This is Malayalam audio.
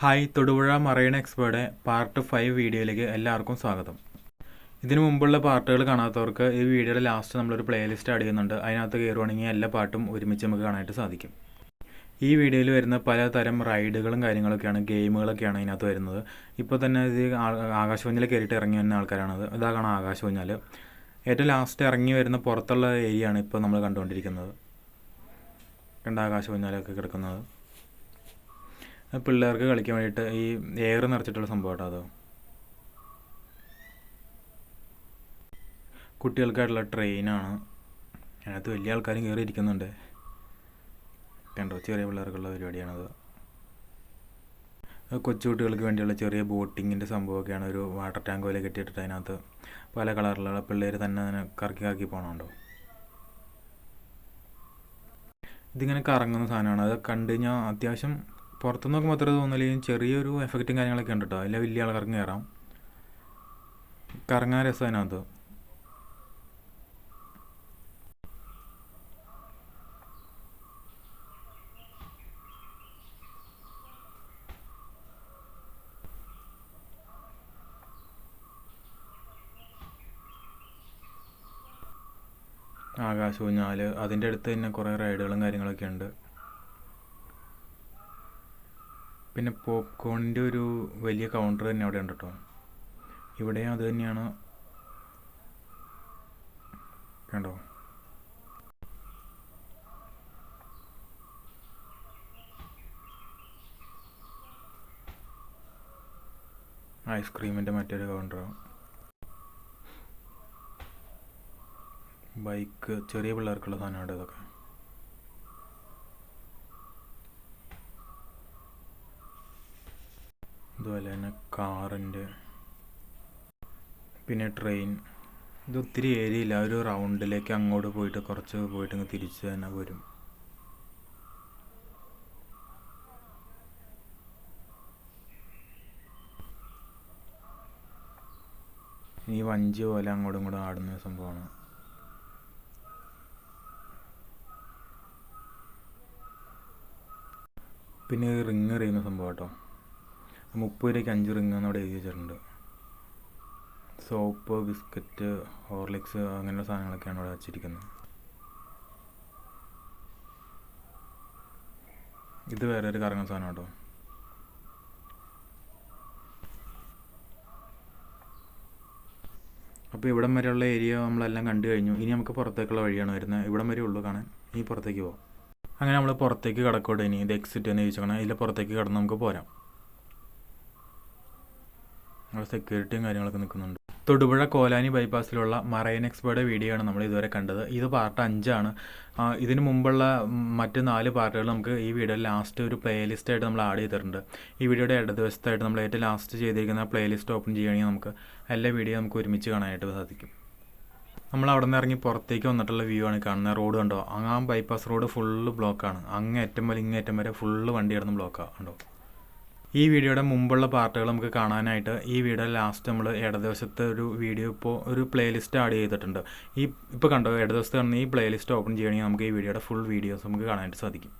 Hi Thodupuzha marine expert part five വീഡിയോയിലേക്ക് എല്ലാവർക്കും സ്വാഗതം. ഇതിനു മുമ്പുള്ള പാർട്ടുകൾ കാണാത്തവർക്ക് ഈ വീഡിയോയുടെ ലാസ്റ്റ് നമ്മളൊരു പ്ലേലിസ്റ്റ് ആഡ് ചെയ്യുന്നുണ്ട്. അതിനകത്ത് കയറുവാണെങ്കിൽ എല്ലാ പാട്ടും ഒരുമിച്ച് നമുക്ക് കാണാനായിട്ട് സാധിക്കും. ഈ വീഡിയോയിൽ വരുന്ന പലതരം റൈഡുകളും കാര്യങ്ങളൊക്കെയാണ് ഗെയിമുകളൊക്കെയാണ് ഇതിനകത്ത് വരുന്നത്. ഇപ്പോൾ തന്നെ ഇത് ആകാശവഞ്ഞിൽ കയറിയിട്ട് ഇറങ്ങി വരുന്ന ആൾക്കാരാണത്. ഇതാ കാണാം ആകാശവാണിയിൽ ഏറ്റവും ലാസ്റ്റ് ഇറങ്ങി വരുന്ന പുറത്തുള്ള ഏരിയയാണ് ഇപ്പോൾ നമ്മൾ കണ്ടുകൊണ്ടിരിക്കുന്നത്. രണ്ട് ആകാശവാണിയിലൊക്കെ കിടക്കുന്നത്. പിള്ളേർക്ക് കളിക്കാൻ വേണ്ടിയിട്ട് ഈ എയർ നിറച്ചിട്ടുള്ള സംഭവം അതോ? കുട്ടികൾക്കായിട്ടുള്ള ട്രെയിനാണ് അതിനകത്ത് വലിയ ആൾക്കാരും കയറി ഇരിക്കുന്നുണ്ട്. കണ്ടോ? ചെറിയ പിള്ളേർക്കുള്ള പരിപാടിയാണത് കൊച്ചുകുട്ടികൾക്ക് വേണ്ടിയുള്ള ചെറിയ ബോട്ടിങ്ങിന്റെ സംഭവമൊക്കെയാണ് ഒരു വാട്ടർ ടാങ്ക് പോലെ കെട്ടിയിട്ടിട്ട് അതിനകത്ത് പല കളറിലുള്ള പിള്ളേർ തന്നെ അതിനെ കറക്കി കറക്കി പോകണുണ്ടോ ഇതിങ്ങനെ കറങ്ങുന്ന സാധനമാണ്. അത് കണ്ടു കഴിഞ്ഞാൽ അത്യാവശ്യം പുറത്തു നോക്കുമ്പോൾ അത്ര തോന്നില്ലെങ്കിൽ ചെറിയൊരു എഫക്റ്റും കാര്യങ്ങളൊക്കെ ഉണ്ട് കേട്ടോ അതിൽ വലിയ ആൾക്കാർക്ക് കയറാം കറങ്ങാൻ രസം അതിനകത്ത്. ആകാശ ഊഞ്ഞാൽ അതിന്റെ അടുത്ത് തന്നെ കുറേ റൈഡുകളും കാര്യങ്ങളൊക്കെ ഉണ്ട്. പിന്നെ പോപ്കോണിന്റെ ഒരു വലിയ കൗണ്ടർ തന്നെ അവിടെ ഉണ്ട് കേട്ടോ ഇവിടെയും അത് തന്നെയാണ്. കണ്ടോ? ഐസ്ക്രീമിന്റെ മറ്റൊരു കൗണ്ടർ ബൈക്ക് ചെറിയ പിള്ളേർക്കുള്ള സാധനമാണ് ഇതൊക്കെ. അതുപോലെ തന്നെ കാറിന്റെ പിന്നെ ട്രെയിൻ ഇത് ഒത്തിരി ഏരിയ ഇല്ല. ഒരു റൗണ്ടിലേക്ക് അങ്ങോട്ട് പോയിട്ട് കുറച്ച് പോയിട്ട് ഇങ്ങ് തിരിച്ച് തന്നെ വരും. ഈ വഞ്ചി പോലെ അങ്ങോട്ടും ഇങ്ങോട്ടും ആടുന്ന സംഭവമാണ്. പിന്നെ റിങ് എറിയുന്ന സംഭവം കേട്ടോ. മുപ്പത് രൂപയ്ക്ക് അഞ്ച് റിങ് എന്ന് അവിടെ എഴുതി വെച്ചിട്ടുണ്ട്. സോപ്പ് ബിസ്ക്കറ്റ് ഹോർലിക്സ് അങ്ങനെയുള്ള സാധനങ്ങളൊക്കെയാണ് അവിടെ വെച്ചിരിക്കുന്നത്. ഇത് വേറെ ഒരു കറങ്ങുന്ന സാധനം കേട്ടോ. അപ്പോൾ ഇവിടം വരെയുള്ള ഏരിയ നമ്മളെല്ലാം കണ്ടു കഴിഞ്ഞു. ഇനി നമുക്ക് പുറത്തേക്കുള്ള വഴിയാണ് വരുന്നത്. ഇവിടം വരെ ഉള്ളൂ കാണാൻ. ഇനി പുറത്തേക്ക് പോകാം അങ്ങനെ നമ്മൾ പുറത്തേക്ക് കടക്കോട്ടെ ഇനി. ഇത് എക്സിറ്റ് എന്ന് കാണാം ഇതിൽ പുറത്തേക്ക് കടന്ന് നമുക്ക് പോരാം. അവിടെ സെക്യൂരിറ്റിയും കാര്യങ്ങളൊക്കെ നിൽക്കുന്നുണ്ട്. തൊടുപുഴ കോലാനി ബൈപ്പാസിലുള്ള മറൈൻ എക്സ്പോയുടെ വീഡിയോ ആണ് നമ്മൾ ഇതുവരെ കണ്ടത്. ഇത് പാർട്ട് അഞ്ചാണ്. ഇതിനു മുമ്പുള്ള മറ്റ് നാല് പാർട്ടുകൾ നമുക്ക് ഈ വീഡിയോ ലാസ്റ്റ് ഒരു പ്ലേലിസ്റ്റ് ആയിട്ട് നമ്മൾ ആഡ് ചെയ്തിട്ടുണ്ട്. ഈ വീഡിയോയുടെ ഇടതുവശത്തായിട്ട് നമ്മൾ ഏറ്റവും ലാസ്റ്റ് ചെയ്തിരിക്കുന്ന പ്ലേലിസ്റ്റ് ഓപ്പൺ ചെയ്യുകയാണെങ്കിൽ നമുക്ക് എല്ലാ വീഡിയോ നമുക്ക് ഒരുമിച്ച് കാണാനായിട്ട് സാധിക്കും. നമ്മൾ അവിടെ നിന്ന് ഇറങ്ങി പുറത്തേക്ക് വന്നിട്ടുള്ള വ്യൂ ആണ് കാണുന്നത്. റോഡ് കണ്ടോ? അങ്ങ് ആ ബൈപ്പാസ് റോഡ് ഫുള്ള് ബ്ലോക്കാണ് അങ്ങേറ്റം വരെ ഇങ്ങേറ്റം വരെ ഫുള്ള് വണ്ടി കിടന്ന് ബ്ലോക്കാണ് കണ്ടോ? ഈ വീഡിയോയുടെ മുമ്പുള്ള പാർട്ടുകൾ നമുക്ക് കാണാനായിട്ട് ഈ വീഡിയോ ലാസ്റ്റ് നമ്മൾ ഇടതുവശത്തെ ഒരു വീഡിയോ ഇപ്പോൾ ഒരു പ്ലേലിസ്റ്റ് ആഡ് ചെയ്തിട്ടുണ്ട്. ഈ ഇപ്പോൾ കണ്ടോ ഇടതുവശത്ത് കാണുന്ന ഈ പ്ലേലിസ്റ്റ് ഓപ്പൺ ചെയ്യണമെങ്കിൽ നമുക്ക് ഈ വീഡിയോയുടെ ഫുൾ വീഡിയോസ് നമുക്ക് കാണാനായിട്ട് സാധിക്കും.